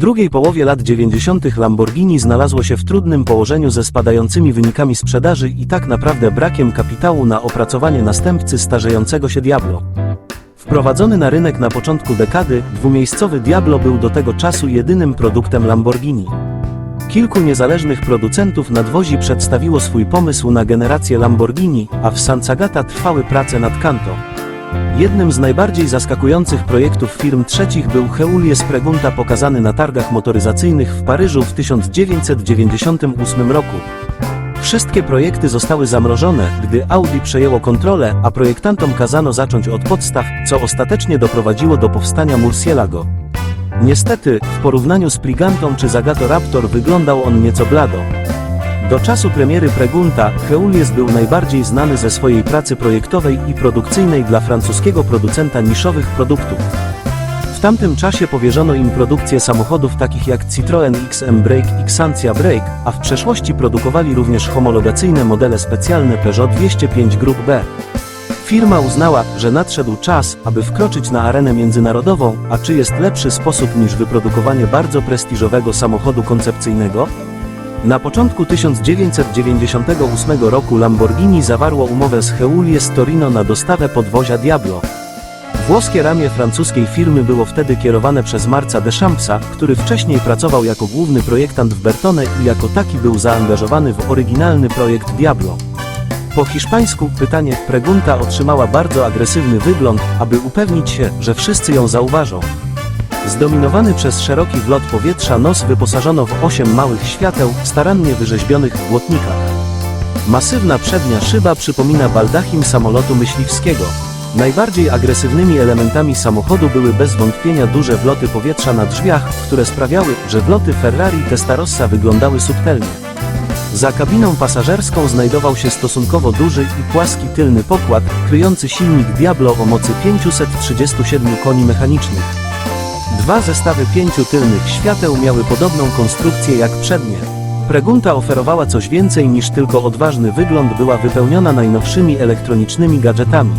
drugiej połowie lat 90. Lamborghini znalazło się w trudnym położeniu ze spadającymi wynikami sprzedaży i tak naprawdę brakiem kapitału na opracowanie następcy starzejącego się Diablo. Wprowadzony na rynek na początku dekady, dwumiejscowy Diablo był do tego czasu jedynym produktem Lamborghini. Kilku niezależnych producentów nadwozi przedstawiło swój pomysł na generację Lamborghini, a w Sansagata trwały prace nad Canto. Jednym z najbardziej zaskakujących projektów firm trzecich był Heuliez Pregunta pokazany na targach motoryzacyjnych w Paryżu w 1998 roku. Wszystkie projekty zostały zamrożone, gdy Audi przejęło kontrolę, a projektantom kazano zacząć od podstaw, co ostatecznie doprowadziło do powstania Murcielago. Niestety, w porównaniu z Prigantą czy Zagato Raptor wyglądał on nieco blado. Do czasu premiery Pregunta, Heuliez był najbardziej znany ze swojej pracy projektowej i produkcyjnej dla francuskiego producenta niszowych produktów. W tamtym czasie powierzono im produkcję samochodów takich jak Citroën XM Brake i Xantia Brake, a w przeszłości produkowali również homologacyjne modele specjalne Peugeot 205 Group B. Firma uznała, że nadszedł czas, aby wkroczyć na arenę międzynarodową, a czy jest lepszy sposób niż wyprodukowanie bardzo prestiżowego samochodu koncepcyjnego? Na początku 1998 roku Lamborghini zawarło umowę z Heuliez Torino na dostawę podwozia Diablo. Włoskie ramię francuskiej firmy było wtedy kierowane przez Marca Deschampsa, który wcześniej pracował jako główny projektant w Bertone i jako taki był zaangażowany w oryginalny projekt Diablo. Po hiszpańsku pytanie Pregunta otrzymała bardzo agresywny wygląd, aby upewnić się, że wszyscy ją zauważą. Zdominowany przez szeroki wlot powietrza nos wyposażono w osiem małych świateł, starannie wyrzeźbionych w błotnikach. Masywna przednia szyba przypomina baldachim samolotu myśliwskiego. Najbardziej agresywnymi elementami samochodu były bez wątpienia duże wloty powietrza na drzwiach, które sprawiały, że wloty Ferrari Testarossa wyglądały subtelnie. Za kabiną pasażerską znajdował się stosunkowo duży i płaski tylny pokład, kryjący silnik Diablo o mocy 537 koni mechanicznych. Dwa zestawy pięciu tylnych świateł miały podobną konstrukcję jak przednie. Pregunta oferowała coś więcej niż tylko odważny wygląd, była wypełniona najnowszymi elektronicznymi gadżetami.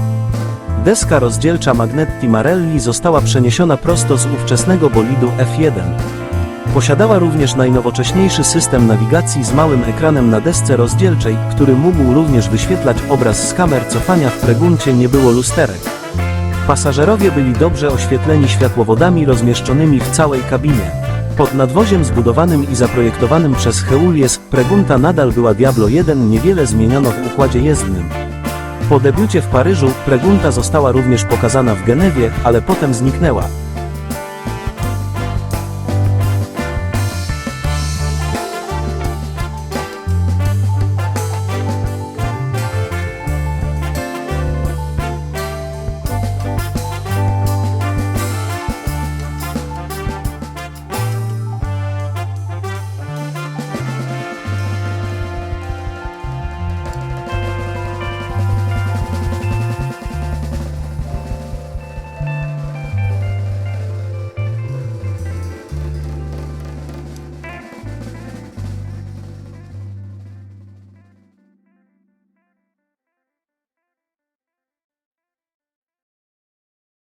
Deska rozdzielcza Magnetti Marelli została przeniesiona prosto z ówczesnego bolidu F1. Posiadała również najnowocześniejszy system nawigacji z małym ekranem na desce rozdzielczej, który mógł również wyświetlać obraz z kamer cofania w preguncie nie było lusterek. Pasażerowie byli dobrze oświetleni światłowodami rozmieszczonymi w całej kabinie. Pod nadwoziem zbudowanym i zaprojektowanym przez Heuliez, Pregunta nadal była Diablo 1 niewiele zmieniono w układzie jezdnym. Po debiucie w Paryżu, Pregunta została również pokazana w Genewie, ale potem zniknęła.